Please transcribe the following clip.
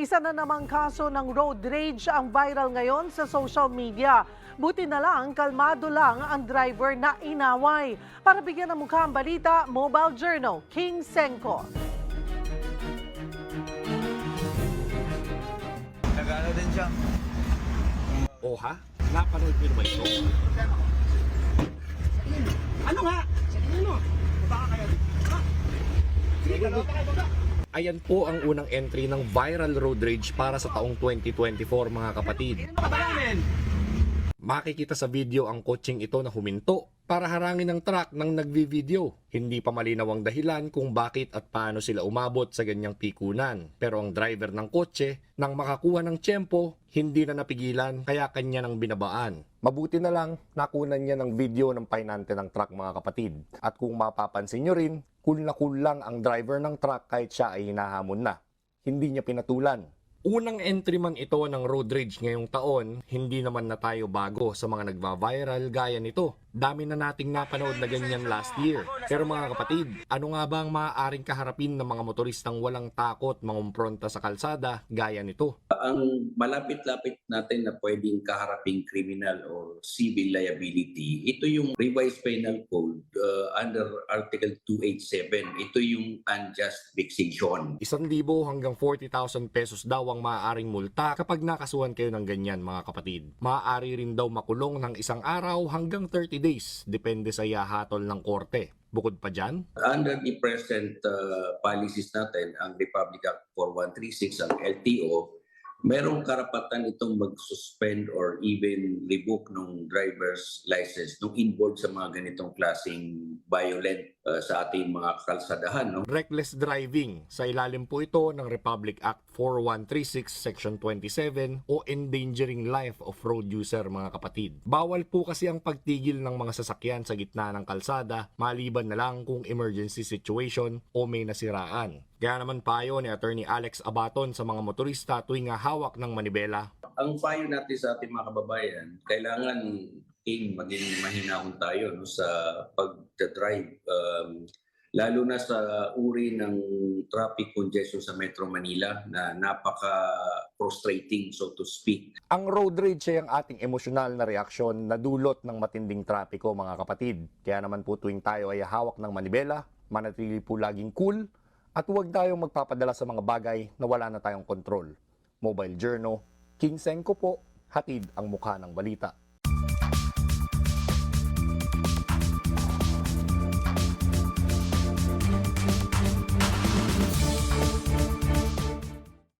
Isa na namang kaso ng road rage ang viral ngayon sa social media. Buti na lang, kalmado lang ang driver na inaway. Para bigyan ng mukha ang balita, Mobile Journal, King Senko. Nag-ano din siya. O ha? Napanood niyo naman ito? Ano nga? Ano? Baka kayo. Ha? Sige. Ayan po ang unang entry ng viral road rage para sa taong 2024 mga kapatid. Ano ba namin? Makikita sa video ang kotseng ito na huminto para harangin ng truck ng nagvi-video. Hindi pa malinaw ang dahilan kung bakit at paano sila umabot sa ganyang pikunan. Pero ang driver ng kotse, nang makakuha ng tiyempo, hindi na napigilan kaya kanya nang binabaan. Mabuti na lang, nakunan niya ng video ng painante ng truck mga kapatid. At kung mapapansin nyo rin, cool na cool lang ang driver ng truck kahit siya ay hinahamon na. Hindi niya pinatulan. Unang entry man ito ng road rage ngayong taon, hindi naman na tayo bago sa mga nagva-viral gaya nito. Dami na nating napanood na ganyan last year. Pero mga kapatid, ano nga ba ang maaaring kaharapin ng mga motoristang walang takot mangumpronta sa kalsada gaya nito? Ang malapit-lapit natin na pwedeng kaharaping criminal or civil liability, ito yung revised penal code uh, under Article 287. Ito yung unjust vexation. Isang libo hanggang 40,000 pesos daw ang maaaring multa kapag nakasuhan kayo ng ganyan mga kapatid. Maaari rin daw makulong ng isang araw hanggang 30 days, depende sa yahatol ng korte. Bukod pa dyan, Under the present uh, policies natin, ang Republic Act 4136, ang LTO, merong karapatan itong mag-suspend or even revoke ng driver's license nung involved sa mga ganitong klaseng violent uh, sa ating mga kalsadahan. No? reckless driving. Sa ilalim po ito ng Republic Act 4136 Section 27 o endangering life of road user mga kapatid. Bawal po kasi ang pagtigil ng mga sasakyan sa gitna ng kalsada maliban na lang kung emergency situation o may nasiraan. Kaya naman payo ni Attorney Alex Abaton sa mga motorista tuwing hawak ng manibela ang payo natin sa ating mga kababayan, kailangan king maging mahinahon tayo no, sa pag-drive. Um, lalo na sa uri ng traffic congestion sa Metro Manila na napaka-frustrating so to speak. Ang road rage ay ang ating emosyonal na reaksyon na dulot ng matinding trapiko mga kapatid. Kaya naman po tuwing tayo ay hawak ng manibela, manatili po laging cool, at huwag tayong magpapadala sa mga bagay na wala na tayong kontrol. Mobile Journal, King Senko po, hatid ang mukha ng balita.